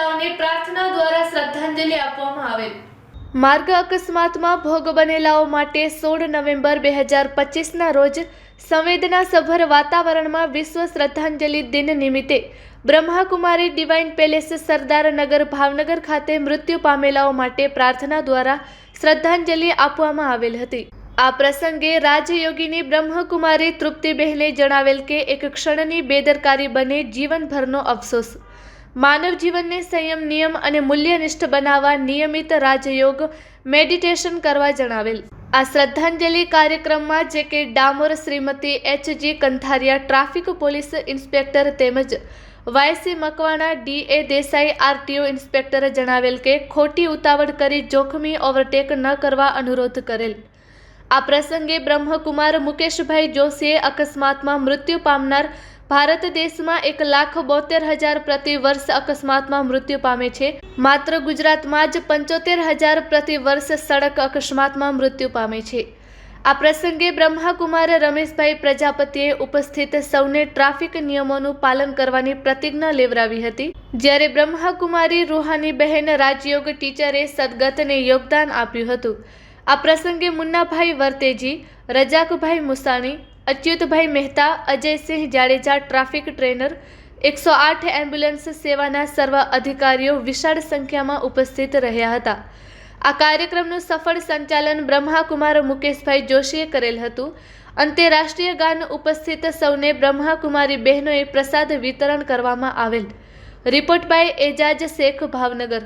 મહિલાઓને પ્રાર્થના દ્વારા શ્રદ્ધાંજલિ આપવામાં આવેલ માર્ગ અકસ્માતમાં ભોગ બનેલાઓ માટે સોળ નવેમ્બર બે હજાર પચીસના રોજ સંવેદનાસભર વાતાવરણમાં વિશ્વ શ્રદ્ધાંજલિ દિન નિમિત્તે બ્રહ્માકુમારી ડિવાઇન પેલેસ સરદારનગર ભાવનગર ખાતે મૃત્યુ પામેલાઓ માટે પ્રાર્થના દ્વારા શ્રદ્ધાંજલિ આપવામાં આવેલ હતી. આ પ્રસંગે રાજયોગીની બ્રહ્મકુમારી તૃપ્તિબહેને જણાવેલ કે એક ક્ષણની બેદરકારી બને જીવનભરનો અફસોસ. માનવ જીવનને સંયમ, નિયમ અને મૂલ્યનિષ્ઠ બનાવવા નિયમિત રાજયોગ મેડિટેશન કરવા જણાવેલ. આ શ્રદ્ધાંજલિ કાર્યક્રમમાં J K Damor Shrimati H G Kanthariya, traffic police inspector તેમજ Y C Makwana D A Desai RTO ઇન્સ્પેક્ટરે જણાવેલ કે ખોટી ઉતાવળ કરી જોખમી ઓવરટેક ન કરવા અનુરોધ કરેલ. આ પ્રસંગે બ્રહ્મકુમાર મુકેશભાઈ જોશીએ અકસ્માતમાં મૃત્યુ પામનાર ભારત દેશમાં એક લાખ બોતેર હજાર પ્રતિ વર્ષ અકસ્માતમાં મૃત્યુ પામે છે. માત્ર ગુજરાતમાં જ પંચોતેર હજાર પ્રતિ વર્ષ સડક અકસ્માતમાં મૃત્યુ પામે છે. આ પ્રસંગે બ્રહ્માકુમાર રમેશભાઈ પ્રજાપતિએ ઉપસ્થિત સૌને ટ્રાફિક નિયમોનું પાલન કરવાની પ્રતિજ્ઞા લેવરાવી હતી. જ્યારે બ્રહ્માકુમારી રૂહાની બહેન રાજયોગ ટીચરે સદગતને યોગદાન આપ્યું હતું. આ પ્રસંગે મુન્નાભાઈ વર્તેજી, રજાકભાઈ મુસાણી, અચ્યુતભાઈ મહેતા, અજયસિંહ જાડેજા, ટ્રાફિક ટ્રેનર, એકસો આઠ એમ્બ્યુલન્સ સેવાના સર્વ અધિકારીઓ વિશાળ સંખ્યામાં ઉપસ્થિત રહ્યા હતા. આ કાર્યક્રમનું સફળ સંચાલન બ્રહ્માકુમાર મુકેશભાઈ જોશીએ કરેલ હતું. અંતે રાષ્ટ્રીય ગાન ઉપસ્થિત સૌને બ્રહ્માકુમારી બહેનોએ પ્રસાદ વિતરણ કરવામાં આવેલ. Report by Ejaz Shaikh Bhavnagar.